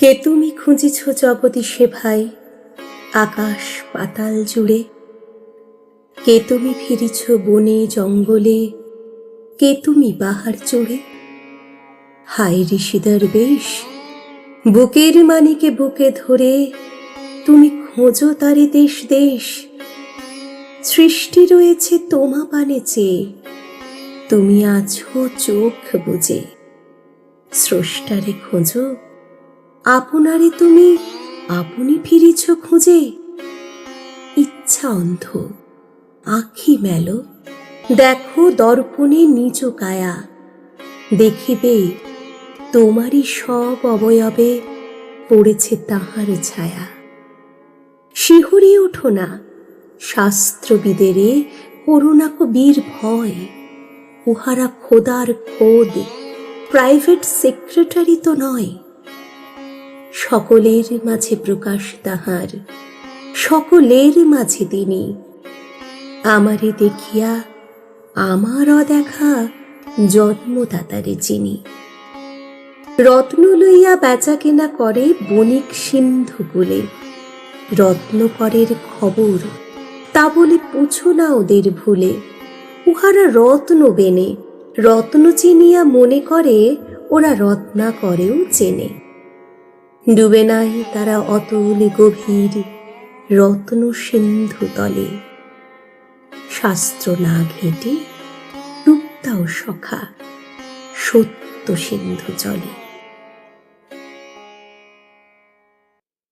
কে তুমি খুঁজেছ জগতী সে ভাই? আকাশ পাতাল জুড়ে। কে তুমি ফিরিছ বনে, জঙ্গলে? কে তুমি বাহার চড়ে হাই ঋষিদার বেশ, বুকের মানিকে বুকে ধরে। তুমি খোঁজো তারে দেশ দেশ। সৃষ্টি রয়েছে তোমা পানে চেয়ে। তুমি আছো চোখ বুঝে স্রষ্টারে খোঁজো আপনারে তুমি, আপনি ফিরিছ খুঁজে। ইচ্ছা অন্ধ, আখি মেলো। দেখো দর্পণে নিজ কায়া। দেখিবে তোমারই সব অবয়বে পড়েছে তাহার ছায়া। শিহরি ওঠো না, শাস্ত্রবিদেরে করুণা বীর ভয়। উহারা খোদার খোদ প্রাইভেট সেক্রেটারি তো নয়। সকলের মাঝে প্রকাশ তাহার, সকলের মাঝে তিনি। আমারে দেখিয়া, আমার অদেখা জন্মদাতারে চিনি রত্ন লইয়া বেচা কেনা করে বণিক সিন্ধু কুলে। রত্নকরের খবর, তা বলে পুছো না ওদের ভুলে। উহারা রত্ন বেনে, রত্ন চিনিয়া মনে করে, ওরা রত্না করেও চেনে। ডুবে নাই তারা অতলে গভীর রত্ন সিন্ধু তলে। শাস্ত্র না ঘেটে ডুবতাও সখা সত্য সিন্ধু জলে